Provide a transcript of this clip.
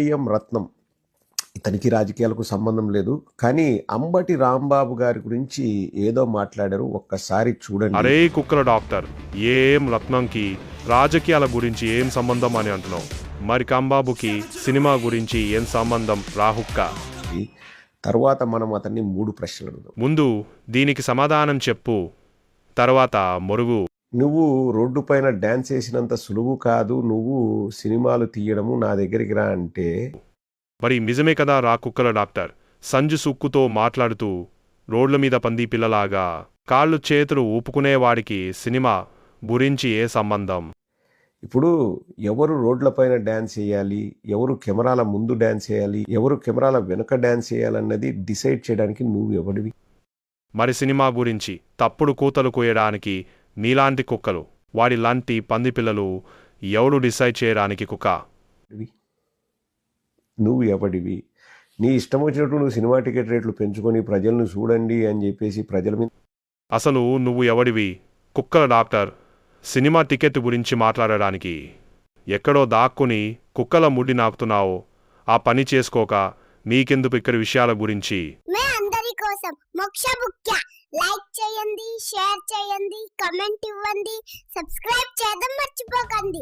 AM రత్నం. ఇతనికి రాజకీయాలకు సంబంధం లేదు. కానీ అంబటి రాంబాబు గారి గురించి ఏదో మాట్లాడారు. ఒక్కసారి చూడండి. అరే కుక్కల డాక్టర్ ఏం రత్నంకి రాజకీయాల గురించి ఏం సంబంధం అని అంటున్నావు? మరి కంబాబుకి సినిమా గురించి ఏం సంబంధం? రాహుక్క తర్వాత మనం అతన్ని మూడు ప్రశ్నలు ముందు దీనికి సమాధానం చెప్పు. తర్వాత మొరుగు. నువ్వు రోడ్డు పైన డ్యాన్స్ వేసినంత సులువు కాదు నువ్వు సినిమాలు తీయడము నా దగ్గరికి రా అంటే. మరి నిజమే కదా రా కుక్కల డాక్టర్? సంజు సుక్కుతో మాట్లాడుతూ రోడ్ల మీద పంది పిల్లలాగా కాళ్ళు చేతులు ఊపుకునేవాడికి సినిమా గురించి ఏ సంబంధం? ఇప్పుడు ఎవరు రోడ్లపైన డ్యాన్స్ చేయాలి? ఎవరు కెమెరాల ముందు డ్యాన్స్ చేయాలి? ఎవరు కెమెరాల వెనుక డ్యాన్స్ చేయాలన్నది డిసైడ్ చేయడానికి నువ్వు ఎవడివి మరి సినిమా గురించి తప్పుడు కూతలు కోయడానికి నీలాంటి కుక్కలు వాడి లాంటి పంది పిల్లలు ఎవడు డిసైడ్ చేయడానికి కుక్క? నువ్వు ఎవడివి? నీ ఇష్టం వచ్చినట్టు నువ్వు సినిమా టికెట్ రేట్లు పెంచుకొని ప్రజలను చూడండి అని చెప్పేసి ప్రజల మీద అసలు నువ్వు ఎవడివి? కుక్కల డాక్టర్ సినిమా టికెట్ గురించి మాట్లాడడానికి. ఎక్కడో దాక్కుని కుక్కల ముడి నాకుతున్నావు. ఆ పని చేసుకోక నీకెందుకు ఇక్కడి విషయాల గురించి? మే అందరి కోసం మోక్ష ముఖ్య. లైక్ చేయండి షేర్ చేయండి కమెంట్ ఇవ్వండి సబ్స్క్రైబ్ చేద్దాం మర్చిపోకండి.